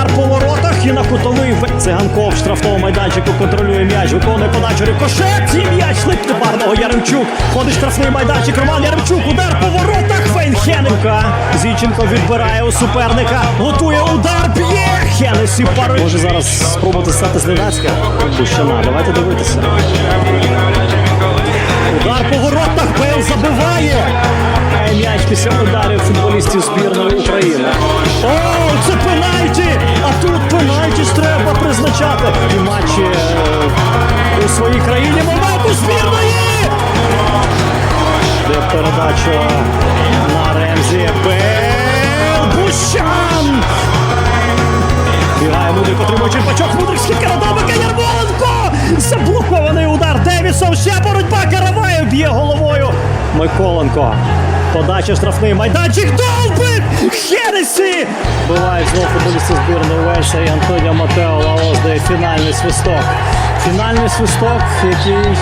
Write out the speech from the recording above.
удар по воротах і на кутовий Циганков в штрафному майданчику контролює м'яч, виконує подачу рикошет. І м'яч лип парного Яремчук. Ходить штрафний майданчик. Роман Яремчук. Удар по воротах. Фейнхененка. Зіченко відбирає у суперника. Готує удар. Б'є. Хенесі пари. Може зараз спробувати стати Зненацька. Бущана. Давайте дивитися. Удар по воротах. Бейл забиває. М'яч після ударів футболістів збірної України. О, це пенальті! Треба. І матчі е, у своїй країні момент у збірної! Де передача на Ремзі. Бейл Бущан! Бігає Мудрик, отримує черпачок. Мудрик скільки надобика Ярмоленко! Заблокований удар Девісом. Ще боротьба Караваєв б'є головою. Миколенко. Подача штрафний майданчик. Довбик! Хенесі! Бувають знов футболісти збірної Вельса і Антоніо Матео фінальний свисток. Фінальний свисток, який